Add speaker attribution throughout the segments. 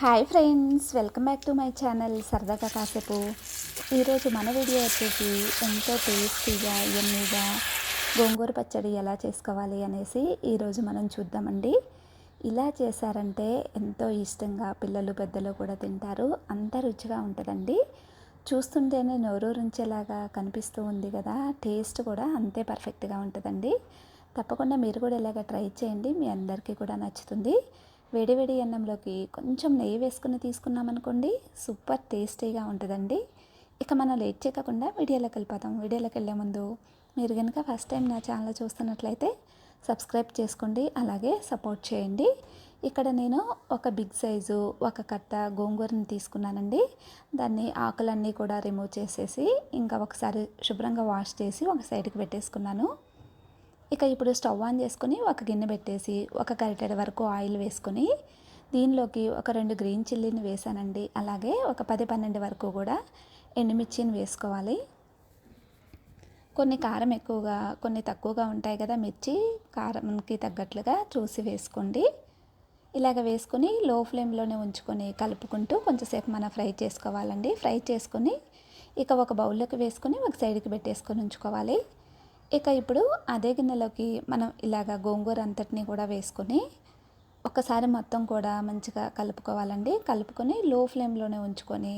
Speaker 1: Hi friends welcome back to my channel సరదాగా కాసేపు. ఈరోజు మన వీడియో వచ్చేసి ఎంతో టేస్టీగా ఎన్నీగా గోంగూర పచ్చడి ఎలా చేసుకోవాలి అనేసి ఈరోజు మనం చూద్దామండి. ఇలా చేశారంటే ఎంతో ఇష్టంగా పిల్లలు పెద్దలు కూడా తింటారు. అంత రుచిగా ఉంటుందండి. చూస్తుంటేనే నోరూరించేలాగా కనిపిస్తూ ఉంది కదా. టేస్ట్ కూడా అంతే పర్ఫెక్ట్గా ఉంటుందండి. తప్పకుండా మీరు కూడా ఇలాగ ట్రై చేయండి. మీ అందరికీ కూడా నచ్చుతుంది. వేడివేడి అన్నంలోకి కొంచెం నెయ్యి వేసుకుని తీసుకున్నామనుకోండి సూపర్ టేస్టీగా ఉంటుందండి. ఇక మనం లేట్ చేయకుండా వీడియోలోకి వెళ్ళిపోతాం వీడియోలోకి వెళ్ళే ముందు మీరు కనుక ఫస్ట్ టైం నా ఛానల్ చూస్తున్నట్లయితే సబ్స్క్రైబ్ చేసుకోండి అలాగే సపోర్ట్ చేయండి. ఇక్కడ నేను ఒక బిగ్ సైజు ఒక కట్ట గోంగూరని తీసుకున్నానండి. దాన్ని ఆకులన్నీ కూడా రిమూవ్ చేసేసి ఇంకా ఒకసారి శుభ్రంగా వాష్ చేసి ఒక సైడ్కి పెట్టేసుకున్నాను. ఇక ఇప్పుడు స్టవ్ ఆన్ చేసుకొని ఒక గిన్నె పెట్టేసి ఒక గరిటెడ వరకు ఆయిల్ వేసుకొని దీనిలోకి ఒక రెండు గ్రీన్ చిల్లీని వేసానండి. అలాగే ఒక పది పన్నెండు వరకు కూడా ఎండుమిర్చిని వేసుకోవాలి. కొన్ని కారం ఎక్కువగా కొన్ని తక్కువగా ఉంటాయి కదా మిర్చి కారంకి తగ్గట్లుగా చూసి వేసుకోండి. ఇలాగ వేసుకొని లో ఫ్లేమ్లోనే ఉంచుకొని కలుపుకుంటూ కొంచెంసేపు మనం ఫ్రై చేసుకోవాలండి. ఫ్రై చేసుకొని ఇక ఒక బౌల్లోకి వేసుకొని ఒక సైడ్కి పెట్టేసుకొని ఉంచుకోవాలి. ఇక ఇప్పుడు అదే గిన్నెలోకి మనం ఇలాగ గోంగూర అంతటిని కూడా వేసుకొని ఒకసారి మొత్తం కూడా మంచిగా కలుపుకోవాలండి. కలుపుకొని లో ఫ్లేమ్లోనే ఉంచుకొని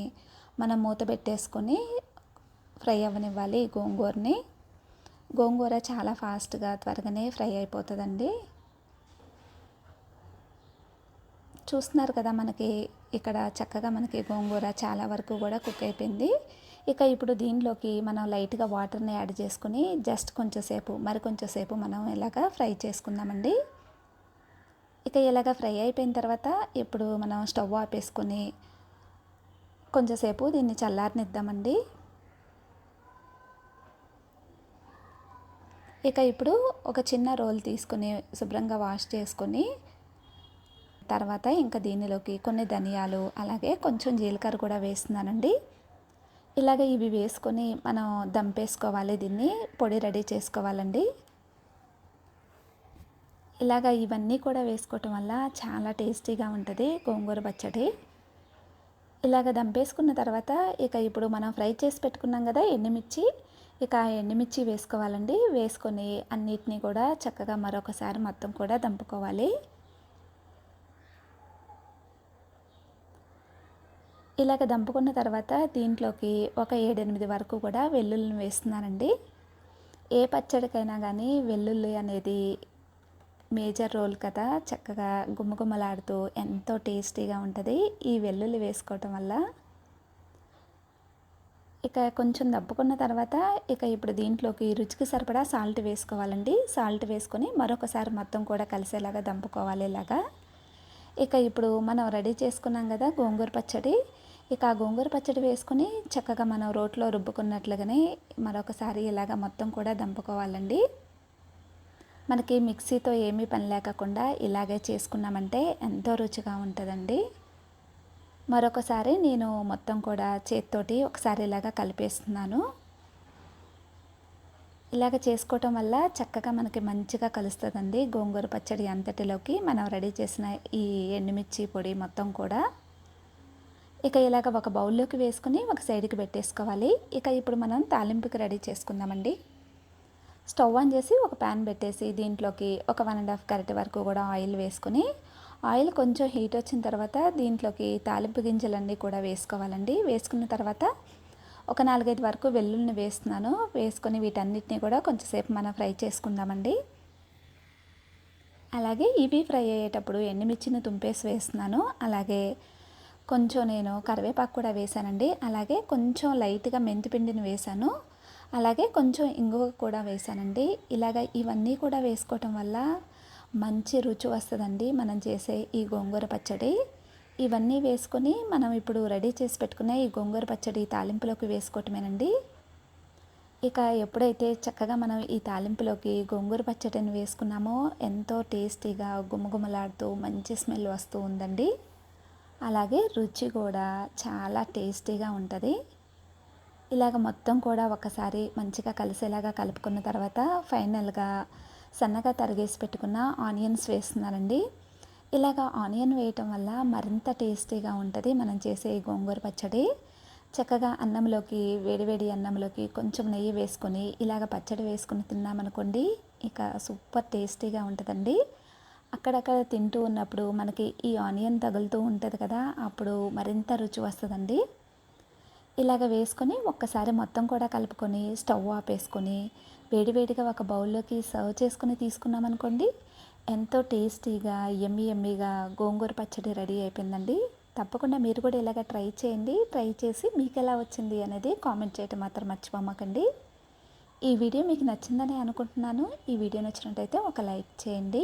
Speaker 1: మనం మూత పెట్టేసుకొని ఫ్రై అవ్వనివ్వాలి గోంగూరని. గోంగూర చాలా ఫాస్ట్గా త్వరగానే ఫ్రై అయిపోతుందండి. చూస్తున్నారు కదా మనకి ఇక్కడ చక్కగా మనకి గోంగూర చాలా వరకు కూడా కుక్ అయిపోయింది. ఇక ఇప్పుడు దీనిలోకి మనం లైట్గా వాటర్ని యాడ్ చేసుకుని జస్ట్ కొంచెంసేపు మరి కొంచెంసేపు మనం ఇలాగ ఫ్రై చేసుకుందామండి. ఇక ఇలాగ ఫ్రై అయిపోయిన తర్వాత ఇప్పుడు మనం స్టవ్ ఆపేసుకొని కొంచెంసేపు దీన్ని చల్లారనిద్దామండి. ఇక ఇప్పుడు ఒక చిన్న రోల్ తీసుకొని శుభ్రంగా వాష్ చేసుకొని తర్వాత ఇంకా దీనిలోకి కొన్ని ధనియాలు అలాగే కొంచెం జీలకర్ర కూడా వేస్తున్నానండి. ఇలాగ ఇవి వేసుకొని మనం దంపేసుకోవాలి దీన్ని పొడి రెడీ చేసుకోవాలండి. ఇలాగ ఇవన్నీ కూడా వేసుకోవటం వల్ల చాలా టేస్టీగా ఉంటుంది గోంగూర పచ్చడి. ఇలాగ దంపేసుకున్న తర్వాత ఇక ఇప్పుడు మనం ఫ్రై చేసి పెట్టుకున్నాం కదా ఎండుమిర్చి ఇక ఎండుమిర్చి వేసుకోవాలండి. వేసుకొని అన్నిటినీ కూడా చక్కగా మరొకసారి మొత్తం కూడా దంపుకోవాలి. ఇలాగ దంపుకున్న తర్వాత దీంట్లోకి ఒక ఏడెనిమిది వరకు కూడా వెల్లుల్లిని వేస్తున్నానండి. ఏ పచ్చడికైనా కానీ వెల్లుల్లి అనేది మేజర్ రోల్ కదా. చక్కగా గుమ్మగుమ్మలాడుతూ ఎంతో టేస్టీగా ఉంటుంది ఈ వెల్లుల్లి వేసుకోవటం వల్ల. ఇక కొంచెం దప్పుకున్న తర్వాత ఇక ఇప్పుడు దీంట్లోకి రుచికి సరిపడా సాల్ట్ వేసుకోవాలండి. సాల్ట్ వేసుకొని మరొకసారి మొత్తం కూడా కలిసేలాగా దంపుకోవాలి ఇలాగా. ఇక ఇప్పుడు మనం రెడీ చేసుకున్నాం కదా గోంగూర పచ్చడి. ఇక ఆ గోంగూర పచ్చడి వేసుకుని చక్కగా మనం రోట్లో రుబ్బుకున్నట్లుగానే మరొకసారి ఇలాగ మొత్తం కూడా దంపుకోవాలండి. మనకి మిక్సీతో ఏమీ పని లేకుండా ఇలాగే చేసుకున్నామంటే ఎంతో రుచిగా ఉంటుందండి. మరొకసారి నేను మొత్తం కూడా చేతితోటి ఒకసారి ఇలాగా కలిపేస్తున్నాను. ఇలాగ చేసుకోవటం వల్ల చక్కగా మనకి మంచిగా కలుస్తుందండి గోంగూర పచ్చడి అంతటిలోకి. మనం రెడీ చేసిన ఈ ఎండుమిర్చి పొడి మొత్తం కూడా. ఇక ఇలాగ ఒక బౌల్లోకి వేసుకుని ఒక సైడ్కి పెట్టేసుకోవాలి. ఇక ఇప్పుడు మనం తాలింపుకి రెడీ చేసుకుందామండి. స్టవ్ ఆన్ చేసి ఒక ప్యాన్ పెట్టేసి దీంట్లోకి ఒక వన్ అండ్ హాఫ్ కరెక్ట్ వరకు కూడా ఆయిల్ వేసుకొని ఆయిల్ కొంచెం హీట్ వచ్చిన తర్వాత దీంట్లోకి తాలింపు గింజలన్నీ కూడా వేసుకోవాలండి. వేసుకున్న తర్వాత ఒక నాలుగైదు వరకు వెల్లుల్ని వేస్తున్నాను. వేసుకొని వీటన్నిటిని కూడా కొంచెంసేపు మనం ఫ్రై చేసుకుందామండి. అలాగే ఇవి ఫ్రై అయ్యేటప్పుడు ఎండుమిర్చిని తుంపేసి వేస్తున్నాను. అలాగే కొంచెం నేను కరివేపాకు కూడా వేసానండి అలాగే కొంచెం లైట్గా మెంతిపిండిని వేసాను అలాగే కొంచెం ఇంగువ కూడా వేసానండి ఇలాగ ఇవన్నీ కూడా వేసుకోవటం వల్ల మంచి రుచి వస్తుందండి మనం చేసే ఈ గోంగూర పచ్చడి. ఇవన్నీ వేసుకొని మనం ఇప్పుడు రెడీ చేసి పెట్టుకున్న ఈ గోంగూర పచ్చడి తాలింపులోకి వేసుకోవటమేనండి. ఇక ఎప్పుడైతే చక్కగా మనం ఈ తాలింపులోకి గోంగూర పచ్చడిని వేసుకున్నామో ఎంతో టేస్టీగా గుమగుమలాడుతూ మంచి స్మెల్ వస్తూ ఉందండి. అలాగే రుచి కూడా చాలా టేస్టీగా ఉంటుంది. ఇలాగ మొత్తం కూడా ఒకసారి మంచిగా కలిసేలాగా కలుపుకున్న తర్వాత ఫైనల్గా సన్నగా తరిగేసి పెట్టుకున్న ఆనియన్స్ వేస్తున్నానండి ఇలాగ ఆనియన్ వేయటం వల్ల మరింత టేస్టీగా ఉంటుంది మనం చేసే ఈ గోంగూర పచ్చడి. చక్కగా అన్నంలోకి వేడివేడి అన్నంలోకి కొంచెం నెయ్యి వేసుకొని ఇలాగ పచ్చడి వేసుకొని తిన్నామనుకోండి ఇక సూపర్ టేస్టీగా ఉంటుందండి. అక్కడక్కడ తింటూ ఉన్నప్పుడు మనకి ఈ ఆనియన్ తగులుతూ ఉంటుంది కదా అప్పుడు మరింత రుచి వస్తుందండి. ఇలాగ వేసుకొని ఒక్కసారి మొత్తం కూడా కలుపుకొని స్టవ్ ఆపేసుకొని వేడివేడిగా ఒక బౌల్లోకి సర్వ్ చేసుకుని తీసుకున్నామనుకోండి ఎంతో టేస్టీగా ఎమ్మి ఎమ్మిగా గోంగూర పచ్చడి రెడీ అయిపోయిందండి. తప్పకుండా మీరు కూడా ఇలాగ ట్రై చేయండి. ట్రై చేసి మీకు ఎలా వచ్చింది అనేది కామెంట్ చేయటం మాత్రం మర్చిపోమ్మకండి ఈ వీడియో మీకు నచ్చిందని అనుకుంటున్నాను. ఈ వీడియో నచ్చినట్టయితే ఒక లైక్ చేయండి.